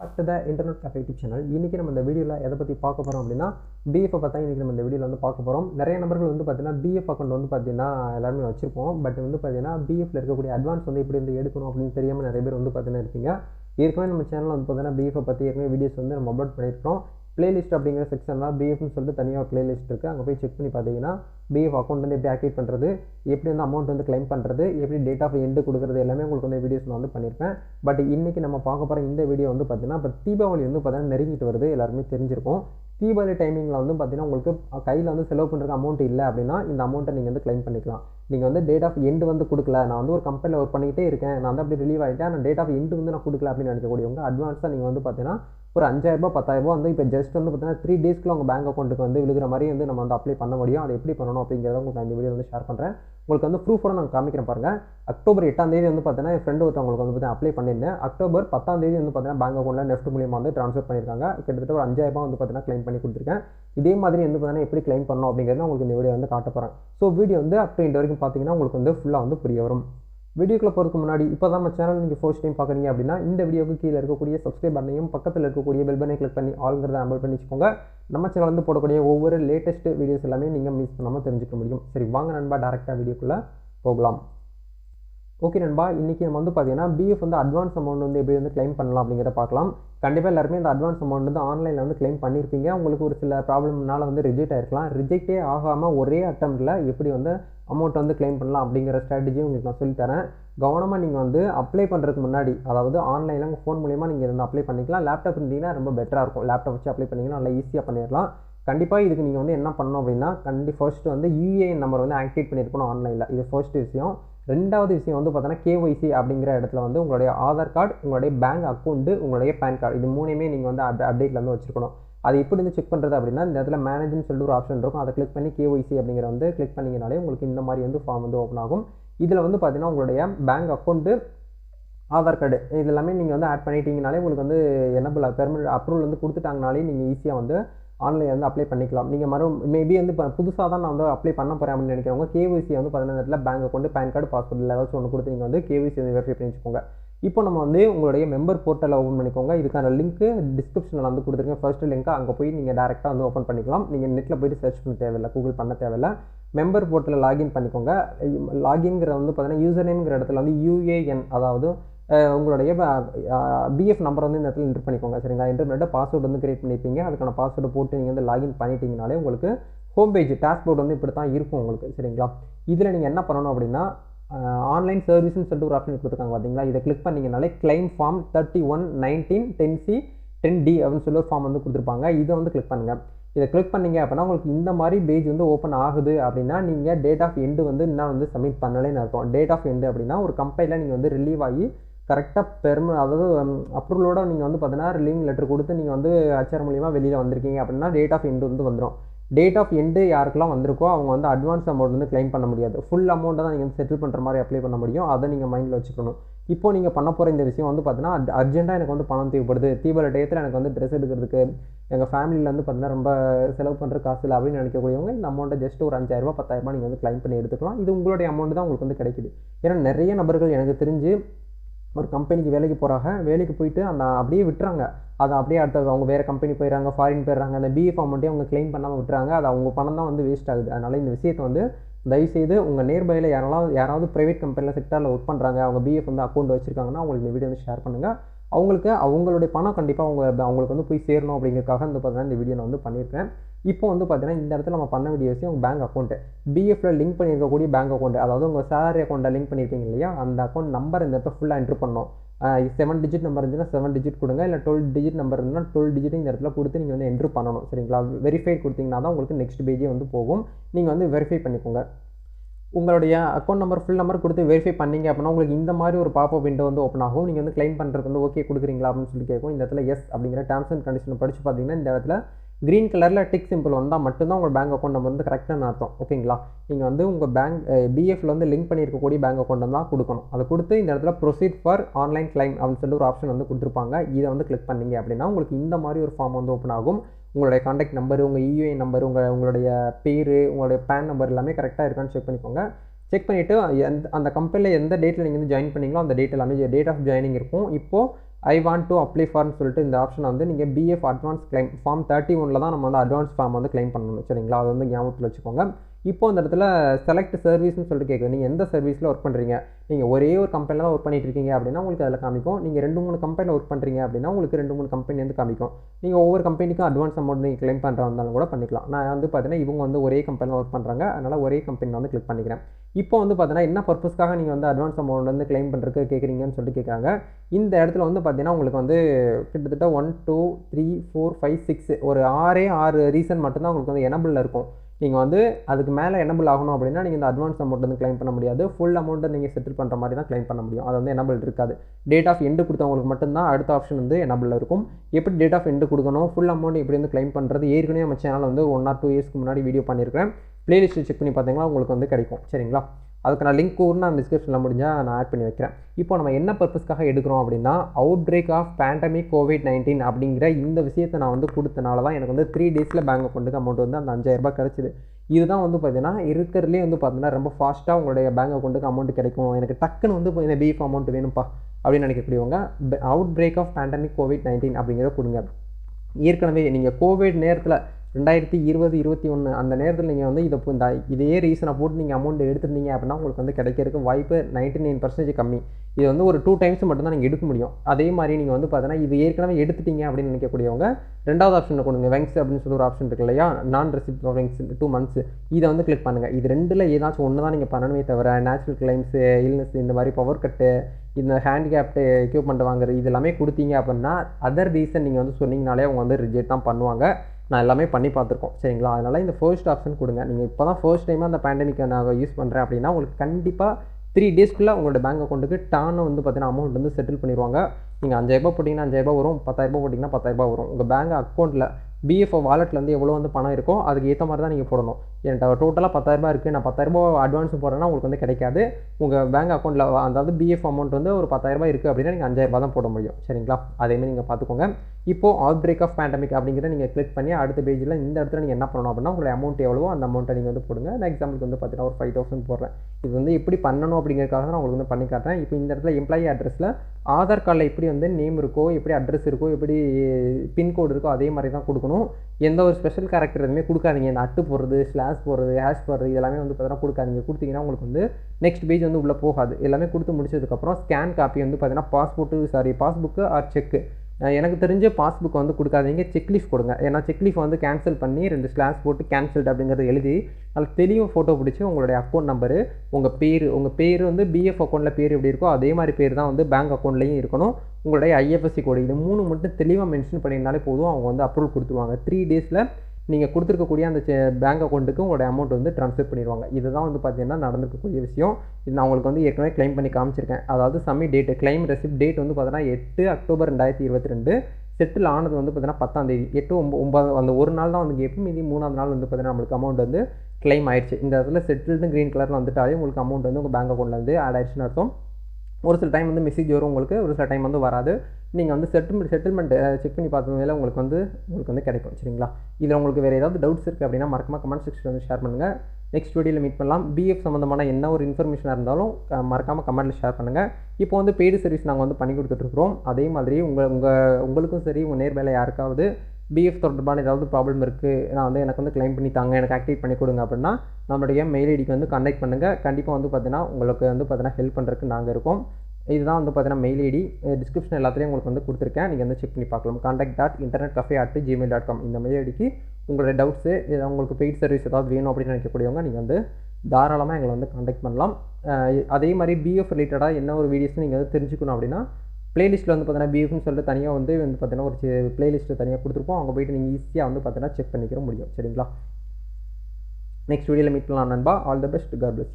Back the internet cafe YouTube channel இன்றைக்கி நம்ம இந்த வீடியோவில் எதை பற்றி பார்க்க போகிறோம் அப்படின்னா பிஎஃப் பார்த்தா இன்றைக்கி நம்ம இந்த வீடியோவில் வந்து பார்க்க போகிறோம் நிறைய நபர்கள் வந்து பார்த்தீங்கன்னா பிஎஃப் அக்கௌண்ட் வந்து பார்த்தீங்கன்னா எல்லாருமே வச்சிருப்போம். பட் வந்து பார்த்தீங்கன்னா பிஎஃப்ல இருக்கக்கூடிய அட்வான்ஸ் வந்து எப்படி வந்து எடுக்கணும் அப்படின்னு தெரியாமல் நிறைய பேர் வந்து பார்த்தீங்கன்னா இருப்பீங்க. ஏற்கனவே நம்ம சேனலில் வந்து பார்த்தீங்கன்னா பிஎஃப் பற்றி ஏற்கனவே வீடியோஸ் வந்து நம்ம அப்லோட் பண்ணியிருக்கோம் பிளேலிஸ்ட் அப்படிங்கிற செக்ஷனில் பிஎஃப்னு சொல்லிட்டு தனியாக ஒரு பிளேலிஸ்ட் இருக்குது அங்கே போய் செக் பண்ணி பார்த்தீங்கன்னா பிஎஃப் அக்கௌண்ட் வந்து எப்படி ஆக்டிவேட் பண்ணுறது எப்படி வந்து அமௌண்ட் வந்து கிளைம் பண்ணுறது எப்படி டேட் ஆஃப் எண்டு கொடுக்குறது எல்லாமே உங்களுக்கு வந்து வீடியோஸ் நான் வந்து பண்ணியிருப்பேன் பட் இன்றைக்கி நம்ம பார்க்க போகிற இந்த வீடியோ வந்து பார்த்தீங்கன்னா இப்போ தீபாவளி வந்து பார்த்தீங்கன்னா நெருங்கிட்டு வருது எல்லாருமே தெரிஞ்சிருக்கும். தீபாவளி டைமிங்கில் வந்து பார்த்தீங்கன்னா உங்களுக்கு கையில் வந்து செலவு பண்ணுறதுக்கு அமௌண்ட் இல்லை அப்படின்னா இந்த அமௌண்ட்டை நீங்கள் வந்து கிளைம் பண்ணிக்கலாம். நீங்கள் வந்து டேட் ஆஃப் எண்டு வந்து கொடுக்கல நான் வந்து ஒரு கம்பெனியில் ஒர்க் பண்ணிக்கிட்டே இருக்கேன் நான் வந்து அப்படி ரிலீவ் ஆகிட்டேன் நான் டேட் ஆஃப் எண்டு வந்து நான் கொடுக்கல அப்படின்னு நினைக்கக்கூடியவங்க அட்வான்ஸாக நீங்கள் வந்து பார்த்தீங்கன்னா ஒரு அஞ்சாயிரரூபா பத்தாயிரரூபா வந்து இப்போ ஜஸ்ட் வந்து பார்த்தீங்கன்னா த்ரீ டேஸ்க்குள்ள உங்கள் பேங்க் அக்கௌண்ட்டுக்கு வந்து விழுகிற மாதிரி வந்து நம்ம வந்து அப்ளை பண்ண முடியும். அதை எப்படி பண்ணணும் அப்படிங்கிறத உங்களுக்கு நான் இந்த வீடியோ வந்து ஷேர் பண்ணுறேன் உங்களுக்கு வந்து ப்ரூஃபோட நான் காமிக்கிறேன் பாருங்கள் அக்டோபர் எட்டாம் தேதி வந்து பார்த்தீங்கன்னா என் ஃப்ரெண்டு ஒருத்தவங்களுக்கு வந்து பார்த்தீங்கன்னா அப்ளை பண்ணியிருந்தேன். அக்டோபர் பத்தாம் தேதி வந்து பார்த்தீங்கன்னா பேங்க் அக்கௌண்ட்டில் நெஃப்ட் மூலியமாக வந்து ட்ரான்ஸ்ஃபர் பண்ணியிருக்காங்க. கிட்டத்தட்ட ஒரு அஞ்சாயிரரூபா வந்து பார்த்தீங்கன்னா க்ளைம் பண்ணி கொடுத்துருக்கேன். இதே மாதிரி வந்து பார்த்தீங்கன்னா எப்படி க்ளைம் பண்ணணும் அப்படிங்கிறத உங்களுக்கு இந்த வீடியோ வந்து காட்ட போகிறேன் ஸோ வீடியோ வந்து அப் டு வரைக்கும் பார்த்தீங்கன்னா உங்களுக்கு வந்து ஃபுல்லாக வந்து புரிய வரும். வீடியோக்குள்ள போகிறதுக்கு முன்னாடி இப்போ தான் நம்ம சேனல் நீங்கள் ஃபர்ஸ்ட் டைம் பார்க்குறீங்க அப்படின்னா இந்த வீடியோக்கு கீழே இருக்கக்கூடிய சப்ஸ்கிரைப் பண்ணையும் பக்கத்தில் இருக்கக்கூடிய பெல் பண்ணை கிளிக் பண்ணி ஆளுங்கிறத அம்பல் பண்ணிச்சுக்கோங்க நம்ம சேனல் வந்து போடக்கூடிய ஒவ்வொரு லேட்டஸ்ட் வீடியோஸ் எல்லாமே நீங்கள் மிஸ் பண்ணாமல் தெரிஞ்சுக்க முடியும். சரி வாங்க நண்பா டேரெக்டாக வீடியோக்குள்ளே போகலாம். ஓகே நண்பா இன்றைக்கி நம்ம வந்து பார்த்தீங்கன்னா பிஎஃப் வந்து அட்வான்ஸ் அமௌண்ட் வந்து எப்படி வந்து கிளைம் பண்ணலாம் அப்படிங்கிறத பார்க்கலாம். கண்டிப்பாக எல்லாருமே இந்த அட்வான்ஸ் அமௌண்ட் வந்து ஆன்லைனில் வந்து கிளைம் பண்ணியிருப்பீங்க உங்களுக்கு ஒரு சில ப்ராப்ளம்னால வந்து ரிஜெக்ட் ஆகிருக்கலாம் ரிஜெக்டே ஆகாமல் ஒரே அட்டம்ப்டில் எப்படி வந்து அமௌண்ட் வந்து கிளைம் பண்ணலாம் அப்படிங்கிற ஸ்ட்ராட்டஜி உங்களுக்கு நான் சொல்லித்தரேன் கவனமாக நீங்கள் வந்து அப்ளை பண்ணுறதுக்கு முன்னாடி அதாவது ஆன்லைனில் உங்கள் ஃபோன் மூலிமா நீங்கள் வந்து அப்ளை பண்ணிக்கலாம். லேப்டாப் இருந்தீங்கன்னா ரொம்ப பெட்டராக இருக்கும். லேப்டாப் வச்சு அப்ளை பண்ணிங்கன்னா நல்லா ஈஸியாக பண்ணிடலாம் கண்டிப்பாக இதுக்கு நீங்கள் வந்து என்ன பண்ணணும் அப்படின்னா கண்டி ஃபர்ஸ்ட் வந்து யூஏஎன் நம்பர் வந்து ஆக்டிவேட் பண்ணியிருக்கணும் ஆன்லைனில் இது ஃபர்ஸ்ட் விஷயம். ரெண்டாவது விஷயம் வந்து பார்த்தோன்னா கேஒய்சி அப்படிங்கிற இடத்துல வந்து உங்களுடைய ஆதார் கார்டு உங்களுடைய பேங்க் அக்கௌண்ட்டு உங்களுடைய பேன் கார்டு இது மூணுமே நீங்கள் வந்து அப் அப்டேட்டில் வந்து வச்சுருக்கணும். அது எப்படி வந்து செக் பண்ணுறது அப்படின்னா இந்த இடத்துல மேனேஜ்னு சொல்லிட்டு ஒரு ஆப்ஷன் இருக்கும். அதை கிளிக் பண்ணி கேஒய்சி அப்படிங்கிற வந்து கிளிக் பண்ணிங்கனாலே உங்களுக்கு இந்த மாதிரி வந்து ஃபார்ம் வந்து ஓப்பன் ஆகும். இதில் வந்து பார்த்தீங்கன்னா உங்களுடைய பேங்க் அக்கௌண்ட்டு ஆதார் கார்டு இது எல்லாமே நீங்கள் வந்து ஆட் பண்ணிட்டீங்கனாலே உங்களுக்கு வந்து என்ன பெர்மனட் அப்ரூவல் வந்து கொடுத்துட்டாங்கனாலே நீங்கள் ஈஸியாக வந்து ஆன்லைனில் வந்து அப்ளை பண்ணிக்கலாம். நீங்கள் மறு மேபி வந்து இப்போ புதுசாக தான் நான் வந்து அப்ளை பண்ண போகிறேன் அப்படின்னு நினைக்கிறவங்க கேவிசி வந்து பதினஞ்சு இடத்துல bank account PAN card passport இல்லை ஏதாச்சும் ஒன்று கொடுத்து நீங்கள் வந்து கேவிசி வந்து வெரிஃபை பண்ணி வச்சுக்கோங்க இப்போ நம்ம வந்து உங்களுடைய மெம்பர் போர்ட்டலை ஓப்பன் பண்ணிக்கோங்க. இதுக்கான லிங்க்கு டிஸ்கிரிப்ஷனில் வந்து கொடுத்துருங்க ஃபர்ஸ்ட் லிங்க்கு அங்கே போய் நீங்கள் டேரெக்டாக வந்து ஓப்பன் பண்ணிக்கலாம். நீங்கள் நெட்டில் போயிட்டு சர்ச் பண்ண தேவையில்லை கூகுள் பண்ண தேவையில்லை. மெம்பர் போர்ட்டலில் லாகின் பண்ணிக்கோங்க. லாகின்ங்கிற வந்து பார்த்தீங்கன்னா யூசர் நேம்ங்கிற இடத்துல வந்து யூஏஎன் அதாவது உங்களுடைய பிஎஃப் நம்பர் வந்து இந்த இடத்துல என்ட்ரு பண்ணிக்கோங்க. சரிங்களா? என்ட்ரு பண்ணிட்டு பாஸ்வேர்டு வந்து கிரியேட் பண்ணிப்பீங்க. அதுக்கான பாஸ்வேர்டு போட்டு நீங்கள் வந்து லாகின் பண்ணிட்டீங்கனாலே உங்களுக்கு ஹோம் பேஜ் டேஷ்போர்ட் வந்து இப்படி தான் இருக்கும் உங்களுக்கு. சரிங்களா? இதில் நீங்கள் என்ன பண்ணணும் அப்படின்னா ஆன்லைன் சர்வீஸ்னு சொல்லிட்டு ஒரு ஆப்ஷன் கொடுத்துருக்காங்க பார்த்தீங்களா இதை கிளிக் பண்ணிங்கனாலே claim form thirty one nineteen ten C ten D அப்படின்னு சொல்லி ஒரு ஃபார்ம் வந்து கொடுத்துருப்பாங்க. இதை வந்து கிளிக் பண்ணுங்கள் இதை கிளிக் பண்ணிங்க அப்படின்னா உங்களுக்கு இந்த மாதிரி பேஜ் வந்து ஓப்பன் ஆகுது அப்படின்னா நீங்கள் டேட் ஆஃப் எண்டு வந்து இன்னும் வந்து சப்மிட் பண்ணலேன்னு அர்த்தம். டேட் ஆஃப் எண்டு அப்படின்னா ஒரு கம்பெனியில் நீங்கள் வந்து ரிலீவ் ஆகி கரெக்டாக பெர்ம அதாவது அப்ரூவலோட நீங்கள் வந்து பார்த்தீங்கன்னா ரிலீவிங் லெட்டர் கொடுத்து நீங்கள் வந்து ஹச்ஆர் மூலியமாக வெளியில் வந்திருக்கீங்க அப்படின்னா டேட் ஆஃப் எண்டு வந்து வந்துடும் டேட் ஆஃப் எண்டு யாருக்கெல்லாம் வந்திருக்கோ அவங்க வந்து அட்வான்ஸ் அமௌண்ட் வந்து கிளைம் பண்ண முடியாது. ஃபுல் அமௌண்ட்டை தான் நீங்கள் வந்து செட்டில் பண்ணுற மாதிரி அப்ளை பண்ண முடியும். அதை நீங்கள் மைண்டில் வச்சுக்கணும். இப்போ நீங்கள் பண்ண போகிற இந்த விஷயம் வந்து பார்த்தீங்கன்னா அர்ஜென்ட்டாக எனக்கு வந்து பணம் தேவைப்படுது. தீபாவளி டயத்தில் எனக்கு வந்து ட்ரெஸ் எடுக்கிறதுக்கு எங்கள் ஃபேமிலியில் வந்து பார்த்தீங்கன்னா ரொம்ப செலவு பண்ணுற காசு இல்லை அப்படின்னு நினைக்கக்கூடியவங்க இந்த அமௌண்ட்டை ஜஸ்ட் ஒரு அஞ்சாயிரரூபா பத்தாயிரரூபா நீங்கள் வந்து கிளைம் பண்ணி எடுத்துக்கலாம். இது உங்களுடைய அமௌண்ட் தான் உங்களுக்கு வந்து கிடைக்குது. ஏன்னா நிறைய நபர்கள் எனக்கு தெரிஞ்சு ஒரு கம்பெனிக்கு வேலைக்கு போகிறாங்க வேலைக்கு போயிட்டு அந்த அப்படியே விட்டுறாங்க. அதை அப்படியே அடுத்தது அவங்க வேறு கம்பெனி போயிடறாங்க ஃபாரின் போயிடுறாங்க. அந்த பிஎஃப் அமௌண்ட்டே அவங்க கிளைம் பண்ணாமல் விட்டுறாங்க. அது அவங்க பணம் தான் வந்து வேஸ்ட் ஆகுது. அதனால் இந்த விஷயத்தை வந்து தயவுசெய்து உங்கள் நியர்பையில் யாராவது யாராவது ப்ரைவேட் கம்பெனியில் செக்டரில் ஒர்க் பண்ணுறாங்க அவங்க பிஎஃப் வந்து அக்கௌண்ட் வச்சுருக்காங்கன்னா அவங்களுக்கு இந்த வீடியோ வந்து ஷேர் பண்ணுங்கள் அவங்களுக்கு அவங்களுடைய பணம் கண்டிப்பாக அவங்க அவங்களுக்கு வந்து போய் சேரணும் அப்படிங்கிறதுக்காக வந்து பார்த்தீங்கன்னா இந்த வீடியோ நான் வந்து பண்ணியிருக்கேன் இப்போ வந்து பார்த்தீங்கன்னா இந்த இடத்துல நம்ம பண்ண வேண்டிய விஷயம் உங்கள் பேங்க் அக்கௌண்ட்டு பிஎஃப்ல லிங்க் பண்ணியிருக்கக்கூடிய பேங்க் அக்கௌண்ட் அதாவது உங்கள் சேலரி அக்கௌண்ட்டை லிங்க் பண்ணியிருக்கீங்க இல்லையா? அந்த அக்கௌண்ட் நம்பர் இந்த இடத்துல ஃபுல்லாக என்ட்ரு பண்ணணும். செவன் டிஜிட் நம்பர் இருந்துச்சுன்னா செவன் டிஜிட் கொடுங்க. இல்லை டுவெல் டிஜிட் நம்பர் இருந்தால் டுவெல் டிஜிட் இந்த இடத்துல கொடுத்து நீங்கள் வந்து என்ட்ரு பண்ணணும். சரிங்களா? வெரிஃபை கொடுத்தீங்கன்னா தான் உங்களுக்கு நெக்ஸ்ட் பேஜே வந்து போகும். நீங்கள் வந்து வெரிஃபை பண்ணிக்கோங்க. உங்களுடைய அக்கௌண்ட் நம்பர் ஃபுல் நம்பர் கொடுத்து வெரிஃபை பண்ணிங்க அப்படின்னா உங்களுக்கு இந்த மாதிரி ஒரு பாப்பப் விண்டோ வந்து ஓப்பன் ஆகும். நீங்கள் வந்து கிளைம் பண்ணுறதுக்கு வந்து ஓகே கொடுக்குறீங்களா அப்படின்னு சொல்லி கேட்கும். இந்த இடத்துல எஸ் அப்படிங்கிற டேர்ம்ஸ் அண்ட் கண்டிஷன் படித்து பார்த்தீங்கன்னா இந்த இடத்துல க்ரீன் கலரில் டிக் சிம்பிள் வந்தால் மட்டும்தான் உங்கள் பேங்க் அக்கௌண்ட் நம்பர் வந்து கரெக்டான அர்த்தம். ஓகேங்களா நீங்கள் வந்து உங்கள் பேங்க் பிஎஃப்ல வந்து லிங்க் பண்ணியிருக்கக்கூடிய பேங்க் அக்கௌண்ட் தான் கொடுக்கணும். அதை கொடுத்து இந்த இடத்துல ப்ரொசீட் ஃபார் ஆன்லைன் கிளைம் அப்படின்னு சொல்லி ஒரு ஆப்ஷன் வந்து கொடுத்துருப்பாங்க. இதை வந்து கிளிக் பண்ணீங்க அப்படின்னா உங்களுக்கு இந்த மாதிரி ஒரு ஃபார்ம் வந்து ஓப்பன் ஆகும். உங்களுடைய காண்டாக்ட் நம்பர் உங்கள் இயூஏ நம்பர் உங்கள் உங்களுடைய பேர் உங்களுடைய பேன் நம்பர் எல்லாமே கரெக்டாக இருக்கான்னு செக் பண்ணிக்கோங்க. செக் பண்ணிவிட்டு எந்த அந்த கம்பெனியில் எந்த டேட்டில் நீங்கள் வந்து ஜாயின் பண்ணீங்களோ அந்த டேட் எல்லாமே டேட் ஆஃப் ஜாயினிங் இருக்கும். இப்போது ஐ வாண்ட் டு அப்ளை ஃபார்ம்னு சொல்லிட்டு இந்த ஆப்ஷனை வந்து நீங்கள் PF advance claim form thirty ஒனில் தான் நம்ம வந்து அட்வான்ஸ் ஃபார்ம் வந்து கிளைம் பண்ணணும் சரிங்களா? அது வந்து ஞாபகத்தில் வச்சுக்கோங்க. இப்போ அந்த இடத்துல செலக்ட் சர்வீஸ்னு சொல்லிட்டு கேட்குது நீங்கள் எந்த சர்வீஸில் ஒர்க் பண்ணுறீங்க நீங்கள் ஒரே ஒரு கம்பெனியில் தான் ஒர்க் பண்ணிட்டு இருக்கீங்க அப்படின்னா உங்களுக்கு அதில் காமிக்கும். நீங்கள் ரெண்டு மூணு கம்பெனியில் ஒர்க் பண்ணுறீங்க அப்படின்னா உங்களுக்கு ரெண்டு மூணு கம்பெனி வந்து காமிக்கும். நீங்கள் ஒவ்வொரு கம்பெனிக்கும் அட்வான்ஸ் அமௌண்ட் நீங்கள் கிளைம் பண்ணுறா இருந்தாலும் கூட பண்ணிக்கலாம். நான் வந்து பார்த்தீங்கன்னா இவங்க வந்து ஒரே கம்பெனியில் ஒர்க் பண்ணுறாங்க அதனால் ஒரே கம்பெனியில் வந்து கிளிக் பண்ணிக்கிறேன். இப்போ வந்து பார்த்தீங்கன்னா என்ன பர்பஸ்க்காக நீங்கள் வந்து அட்வான்ஸ் அமௌண்ட் வந்து கிளைம் பண்ணுறதுக்கு கேட்குறீங்கன்னு சொல்லிட்டு கேட்குறாங்க இந்த இடத்துல வந்து பார்த்தீங்கன்னா உங்களுக்கு வந்து கிட்டத்தட்ட one two three four five six ஒரு ஆறே ஆறு ரீசன் மட்டும்தான் உங்களுக்கு வந்து எனபிளில் இருக்கும். நீங்கள் வந்து அதுக்கு மேலே எனபிள் ஆகணும் அப்படின்னா நீங்கள் இந்த அட்வான்ஸ் அமௌண்ட் வந்து கிளைம் பண்ண முடியாது. ஃபுல் அமௌண்ட்டை நீங்கள் செட்டில் பண்ணுற மாதிரி தான் கிளைம் பண்ண முடியும். அது வந்து எனபிள் இருக்காது. டேட் ஆஃப் எண்டு கொடுத்தவங்களுக்கு மட்டும்தான் அடுத்த ஆப்ஷன் வந்து எனபிளில் இருக்கும். எப்படி டேட் ஆஃப் எண்டு கொடுக்கணும்? ஃபுல் அமௌண்ட் எப்படி வந்து கிளைம் பண்ணுறது ஏற்கனவே நம்ம சேனல் வந்து ஒன் ஆர் டூ இயர்ஸ்க்கு முன்னாடி வீடியோ பண்ணியிருக்கிறேன். பிளேலிஸ்ட் செக் பண்ணி பார்த்தீங்கன்னா உங்களுக்கு வந்து கிடைக்கும். சரிங்களா? அதுக்கு நான் லிங்க் கூட நான் டிஸ்கிரிப்ஷனில் முடிஞ்சால் நான் ஆட் பண்ணி வைக்கிறேன். இப்போ நம்ம என்ன பர்பஸ்க்காக எடுக்கிறோம் அப்படின்னா outbreak of pandemic COVID nineteen அப்படிங்கிற இந்த விஷயத்தை நான் வந்து கொடுத்தனால தான் எனக்கு வந்து த்ரீ டேஸில் பேங்க் அக்கௌண்ட்டுக்கு அமௌண்ட் வந்து அந்த அஞ்சாயிரரூபா கிடச்சிது. இதுதான் வந்து பார்த்தீங்கன்னா இருக்கிறதுலே வந்து பார்த்தீங்கன்னா ரொம்ப ஃபாஸ்ட்டாக உங்களுடைய பேங்க் அக்கௌண்ட்டுக்கு அமௌண்ட் கிடைக்கும். எனக்கு டக்குன்னு வந்து இந்த பீஃப் அமௌண்ட் வேணும்ப்பா அப்படின்னு நினைக்கக்கூடியவங்க outbreak of pandemic COVID nineteen அப்படிங்கிறத கொடுங்க. ஏற்கனவே நீங்கள் கோவிட் நேரத்தில் ரெண்டாயிரத்தி இருபது இருபத்தி ஒன்று அந்த நேரத்தில் நீங்கள் வந்து இதை இந்த இதே ரீசனை போட்டு நீங்கள் அமௌண்ட் எடுத்திருந்தீங்க அப்படின்னா உங்களுக்கு வந்து கிடைக்கிறதுக்கு வாய்ப்பு நைன்டி நைன் பர்சன்டேஜ் கம்மி. இது வந்து ஒரு டூ டைம்ஸ் மட்டும்தான் நீங்கள் எடுக்க முடியும். அதே மாதிரி நீங்கள் வந்து பார்த்தீங்கன்னா இது ஏற்கனவே எடுத்துட்டீங்க அப்படின்னு நினைக்கக்கூடியவங்க ரெண்டாவது ஆப்ஷன் கொடுங்க. வெங்ஸ் அப்படின்னு சொல்லி ஒரு ஆப்ஷன் இருக்கு இல்லையா நான் ரெசிப்ட் வெங்ஸ் டூ மந்த்ஸ் இதை வந்து கிளிக் பண்ணுங்கள் இது ரெண்டில் ஏதாச்சும் ஒன்று தான் நீங்கள் பண்ணணுமே தவிர நேச்சுரல் கிளைம்ஸு இல்னஸ் இந்த மாதிரி பவர் கட்டு இந்த ஹேண்டிகேப்டு எக்யூப்மெண்ட் வாங்குறது இது எல்லாமே கொடுத்தீங்க அப்படின்னா அதர் ரீசன் நீங்கள் வந்து சொன்னீங்கனாலே அவங்க வந்து ரிஜெக்ட் தான் பண்ணுவாங்க. நான் எல்லாமே பண்ணி பார்த்துருக்கோம். சரிங்களா? அதனால் இந்த ஃபர்ஸ்ட் ஆப்ஷன் கொடுங்க. நீங்கள் இப்போ தான் ஃபர்ஸ்ட் டைமாக அந்த பேண்டமிக்கை நான் யூஸ் பண்ணுறேன் அப்படின்னா உங்களுக்கு கண்டிப்பாக த்ரீ டேஸ்க்குள்ளே உங்களோட பேங்க் அக்கௌண்ட்டுக்கு டானை வந்து பார்த்தீங்கன்னா அமௌண்ட் வந்து செட்டில் பண்ணிடுவாங்க நீங்கள் அஞ்சாயிரரூபா போட்டிங்கன்னா அஞ்சாயிரரூபா வரும். பத்தாயிரரூபா போட்டிங்கன்னா பத்தாயிரரூபா வரும். உங்கள் பேங்க் அக்கௌண்ட்டில் பிஎஃப்ஓ வாலெட்லேருந்து எவ்வளோ வந்து பணம் இருக்கோ அதுக்கு ஏற்ற மாதிரி தான் நீங்கள் போடணும். என்கிட்ட டோட்டலாக பத்தாயிரரூபா இருக்குது நான் பத்தாயிரரூபா அட்வான்ஸ் போடுறேன்னா உங்களுக்கு வந்து கிடைக்காது. உங்கள் பேங்க் அக்கௌண்ட்டில் அதாவது பிஎஃப் அமௌண்ட் வந்து ஒரு பத்தாயிரரூபா இருக்குது அப்படின்னா நீங்கள் அஞ்சாயிரரூபா தான் போட முடியும். சரிங்களா? அதேமாதிரி நீங்கள் பார்த்துக்கோங்க. இப்போது அவுட் பிரேக் ஆஃப் பேண்டமிக் அப்படிங்கிறத நீங்கள் கிளிக் பண்ணி அடுத்த பேஜில் இந்த இடத்துல நீங்கள் என்ன பண்ணணும் அப்படின்னா உங்களுடைய அமௌண்ட் எவ்வளவோ அந்த அமௌண்ட்டை நீங்கள் வந்து போடுங்க. நான் எக்ஸாம்பிளுக்கு வந்து பார்த்தீங்கன்னா ஒரு ஃபைவ் தௌசண்ட் போடுறேன். இது வந்து எப்படி பண்ணணும் அப்படிங்கிறதுக்காக நான் உங்களுக்கு வந்து பண்ணி காட்டுறேன். இப்போ இந்த இடத்துல எம்ப்ளாயி அட்ரஸில் ஆதார் கார்டில் எப்படி வந்து நேம் இருக்கோ எப்படி அட்ரஸ் இருக்கோ எப்படி பின்கோடு இருக்கோ அதே மாதிரி தான் கொடுக்கணும். எந்த ஒரு ஸ்பெஷல் கேரக்டர் எதுவுமே கொடுக்காதீங்க. இந்த அட்டு போடுறது ஸ்லாஷ் போடுறது ஹேஷ் போடுறது இதெல்லாமே வந்து பார்த்தீங்கன்னா கொடுக்காதீங்க. கொடுத்தீங்கன்னா உங்களுக்கு வந்து நெக்ஸ்ட் பேஜ் வந்து உள்ளே போகாது. எல்லாமே கொடுத்து முடிச்சதுக்கப்புறம் ஸ்கேன் காப்பி வந்து பார்த்தீங்கன்னா passport sorry passbook or cheque எனக்கு தெரிஞ்ச பாஸ்புக் வந்து கொடுக்காதீங்க. செக்லீஃப் கொடுங்க. ஏன்னா செக்லீஃப் வந்து கேன்சல் பண்ணி ரெண்டு ஸ்லாஷ் போட்டு கேன்சல்ட் அப்படிங்கிறத எழுதி அதில் தெளிவாக ஃபோட்டோ பிடிச்சி உங்களுடைய அக்கௌண்ட் நம்பரு உங்கள் பேர் உங்கள் பேர் வந்து பிஎஃப் அக்கௌண்ட்டில் பேர் எப்படி இருக்கோ அதே மாதிரி பேர் தான் வந்து பேங்க் அக்கௌண்ட்லேயும் இருக்கணும். உங்களுடைய ஐஎஃப்எஸ்சி கோடு இது மூணு மட்டும் தெளிவாக மென்ஷன் பண்ணியிருந்தாலே போதும். அவங்க வந்து அப்ரூவல் கொடுத்துருவாங்க. த்ரீ டேஸில் நீங்கள் கொடுத்துருக்கக்கூடிய அந்த பேங்க் அக்கௌண்ட்டுக்கு உங்களுடைய அமௌண்ட் வந்து ட்ரான்ஸ்ஃபர் பண்ணிடுவாங்க. இதுதான் வந்து பார்த்தீங்கன்னா நடந்திருக்கக்கூடிய விஷயம். இது நான் உங்களுக்கு வந்து ஏற்கனவே கிளைம் பண்ணி காமிச்சிருக்கேன். அதாவது சம்மி டேட்டு கிளைம் ரெசிப்ட் டேட் வந்து பார்த்தீங்கன்னா எட்டு அக்டோபர் ரெண்டாயிரத்தி இருபத்தி ரெண்டு செட்டில் ஆனது வந்து பார்த்தீங்கன்னா பத்தாம் தேதி. எட்டு ஒம்பது ஒன்பது அந்த ஒரு நாள் தான் வந்து கேட்போம் மீதி மூணாவது நாள் வந்து பார்த்தீங்கன்னா நம்மளுக்கு அமௌண்ட் வந்து க்ளைம் ஆயிடுச்சு. இந்த இடத்துல செட்டில்டு க்ரீன் கலரில் வந்துட்டாலே உங்களுக்கு அமௌண்ட் வந்து உங்கள் பேங்க் அக்கௌண்ட்டில் வந்து ஆட் ஆயிடுச்சுன்னு அர்த்தம். ஒரு சில டைம் வந்து மெசேஜ் வரும் உங்களுக்கு ஒரு சில டைம் வந்து வராது. நீங்கள் வந்து செட்டில்மெண்ட் செட்டில்மெண்ட் செக் பண்ணி பார்த்ததுனால உங்களுக்கு வந்து உங்களுக்கு வந்து கிடைக்கும் சரிங்களா? இதில் உங்களுக்கு வேறு ஏதாவது டவுட்ஸ் இருக்குது அப்படின்னா மறக்காம கமெண்ட் செக்ஷன் வந்து ஷேர் பண்ணுங்கள் நெக்ஸ்ட் வீடியோவில் மீட் பண்ணலாம். பிஎஃப் சம்மந்தமான என்ன ஒரு இன்ஃபர்மேஷனாக இருந்தாலும் மறக்காமல் கமெண்ட்டில் ஷேர் பண்ணுங்கள் இப்போ வந்து பெய்டு சர்வீஸ் நாங்கள் வந்து பண்ணி கொடுத்துட்ருக்குறோம் அதே மாதிரி உங்கள் உங்கள் உங்களுக்கும் சரி உங்கள் நேர்வேலை யாருக்காவது பிஎஃப் தொடர்பான ஏதாவது ப்ராப்ளம் இருக்குது நான் வந்து எனக்கு வந்து க்ளைம் பண்ணி தாங்க எனக்கு ஆக்டிவேட் பண்ணி கொடுங்க அப்படின்னா நம்மளுடைய மெயில் ஐடிக்கு வந்து கண்டெக்ட் பண்ணுங்கள் கண்டிப்பாக வந்து பார்த்தீங்கன்னா உங்களுக்கு வந்து பார்த்தீங்கன்னா ஹெல்ப் பண்ணுறதுக்கு நாங்கள் இருக்கோம். இதுதான் வந்து பார்த்தீங்கன்னா மெயில் ஐடி டிஸ்கிரிப்ஷன் எல்லாத்துலேயும் உங்களுக்கு வந்து கொடுத்துருக்கேன். நீங்கள் வந்து செக் பண்ணி பார்க்கலாம். Contact dot internet cafe at Gmail dot com இந்த மெயில் ஐடிக்கு உங்களுடைய டவுட்ஸு உங்களுக்கு பெய்ட் சர்வீஸ் ஏதாவது வேணும் அப்படின்னு நினைக்கக்கூடியவங்க நீங்கள் வந்து தாராளமாக எங்களை வந்து காண்டாக்ட் பண்ணலாம். அதே மாதிரி பிஎஃப் ரிலேட்டடாக என்ன ஒரு வீடியோஸ் நீங்கள் வந்து தெரிஞ்சுக்கணும் அப்படின்னா பிளேலிஸ்ட்டில் வந்து பார்த்தீங்கன்னா பிஎஃப்னு சொல்லிட்டு தனியாக வந்து வந்து பார்த்தீங்கன்னா ஒரு பிளேலிஸ்ட்டு தனியாக கொடுத்துருப்போம். அங்கே போயிட்டு நீங்கள் ஈஸியாக வந்து பார்த்தீங்கன்னா செக் பண்ணிக்கிற முடியும். சரிங்களா? நெக்ஸ்ட் வீடியோவில் மீட் பண்ணலாம் நண்பா. All the best God bless